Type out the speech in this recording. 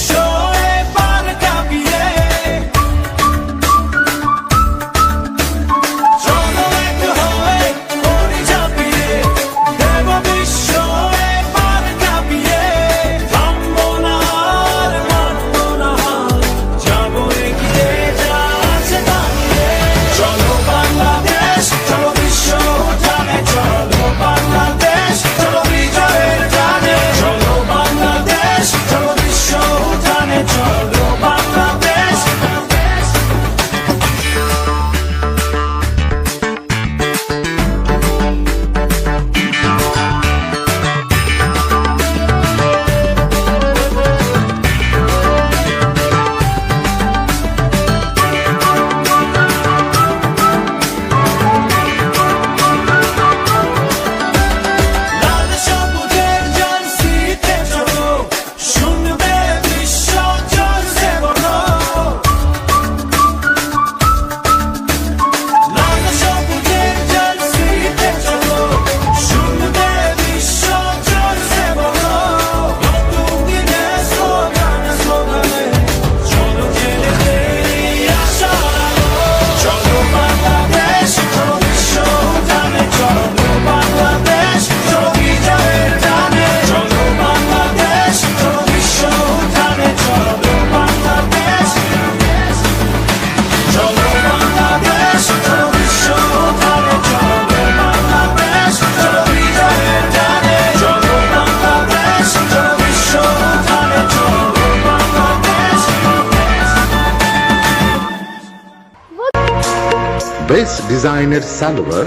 show. Best Designer Silver